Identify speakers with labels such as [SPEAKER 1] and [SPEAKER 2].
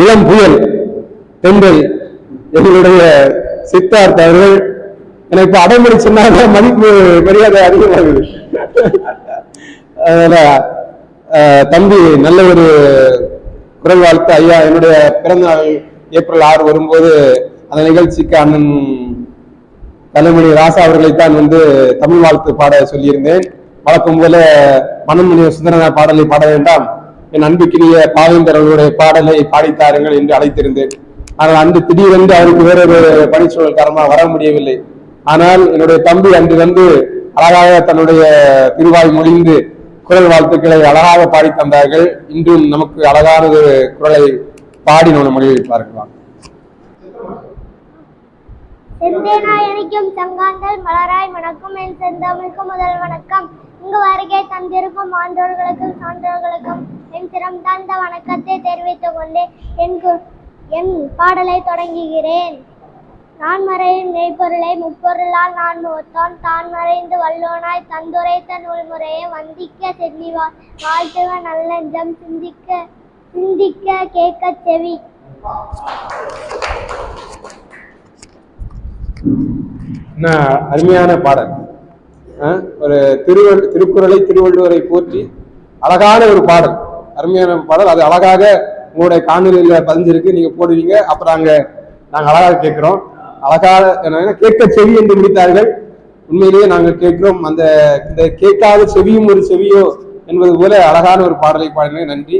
[SPEAKER 1] இளம் புயல் பெண்கள் எங்களுடைய சித்தார்த் அவர்கள் எனக்கு இப்ப அடைமுறை சொன்னாங்க மதிப்பு மரியாதை அதிகமாகுது. அதனால தம்பி நல்ல ஒரு குரல் வாழ்த்து. ஐயா என்னுடைய பிறந்த நாள் ஏப்ரல் ஆறு வரும்போது அந்த நிகழ்ச்சிக்கு அண்ணன் தலைமணி ராசா அவர்களைத்தான் வந்து தமிழ் வாழ்த்து பாட சொல்லியிருந்தேன். வழக்கம் போல மனமணி சுந்தரனா பாடலை பாட வேண்டாம். என் அன்புக்கினிய பாவேந்தர் பாடலை பாடித்தாருங்கள் என்று அழைத்திருந்தேன். ஆனால் அன்று திடீரென்று அவருக்கு வேறொரு பணிச்சூழல் காரணமாக வர முடியவில்லை. ஆனால் என்னுடைய தம்பி அன்று வந்து அழகாக தன்னுடைய திருவாய் மொழிந்து குரல் வாழ்த்துக்களை அழகாக பாடி தந்தார்கள். இன்றும் நமக்கு அழகான ஒரு குரலை பாடி நம்ம பார்க்கலாம்.
[SPEAKER 2] செந்தேனாயனிக்கும் சங்காந்தல் மலராய் வணக்கம் என் செந்தமிழ்க்கு முதல் வணக்கம். இங்கு வருகை தந்திருக்கும் ஆண்டோர்களுக்கும் சான்றோர்களுக்கும் என் சிரம் தாழ்ந்த வணக்கத்தை தெரிவித்துக் கொண்டு என் என் பாடலை தொடங்குகிறேன். நான் மறையும் மெய்ப்பொருளை முப்பொருளால் நான் முகத்தான். தான் மறைந்து வல்லோனாய் தந்துரைத்த நூல்முறையை வந்திக்க செல்லிவா வாழ்த்துக நல்லஞ்சம் சிந்திக்க சிந்திக்க கேட்க செவி.
[SPEAKER 1] அருமையான பாடல். ஒரு திருவள் திருக்குறளை திருவள்ளுவரை போற்றி அழகான ஒரு பாடல். அருமையான பாடல். அது அழகாக உங்களுடைய காணொலியில பதிஞ்சிருக்கு. நீங்க போடுவீங்க. அப்புறம் அங்க நாங்க அழகாக கேட்கிறோம். அழகாக என்ன, கேட்க செவி என்று முடித்தார்கள் உண்மையிலேயே நாங்கள் கேட்கிறோம். அந்த இந்த கேட்காத செவியும் ஒரு செவியோ என்பது போல அழகான ஒரு பாடலை பாடினேன். நன்றி.